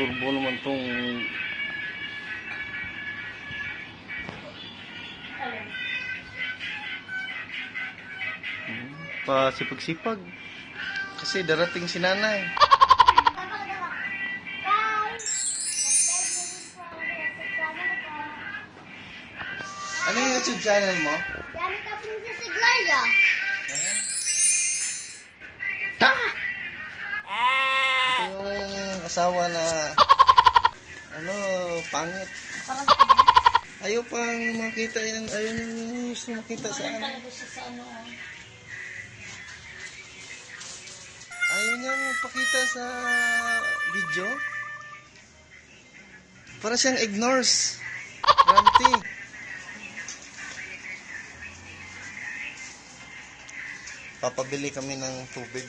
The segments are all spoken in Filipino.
Turbo naman tong Alin? pasipag-sipag. Kasi darating si nanay. Ano yung YouTube channel mo? Dami ka Princess Iglesia. Ha? Asawa na ano, pangit. Ayaw pang makita yan. Ayaw nang gusto makita sa ano. oh. Ayaw niya magpakita sa video. Para siyang ignores. Ranty. Papabili kami ng tubig.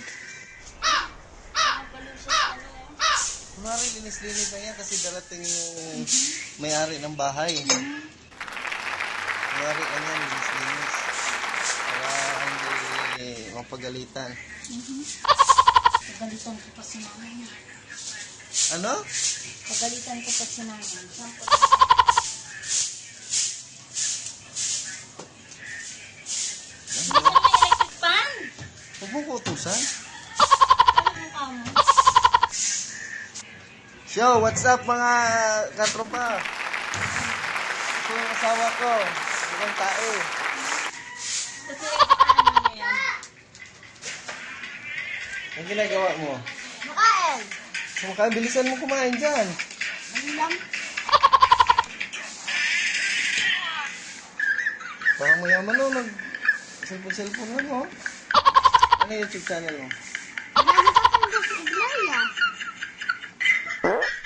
Nagbalon siya sa ano. Kunwari, linis-linis na yan kasi darating yung may-ari ng bahay. Kunwari, ganyan, linis-linis. Para hindi mapagalitan. Pagalitan ko pa si nanay. Ano? Pagalitan ko pa si. Saan ko Saan may electric fan? Huwag mo Yo, what's up mga katropa? Ito yung asawa ko. Ibang tae. Ang ginagawa mo? Makain. Kumakain, bilisan mo kumain dyan. Ano lang? Parang mayaman no, nag cellphone-cellphone lang mo. Ano yung YouTube channel mo? Huh?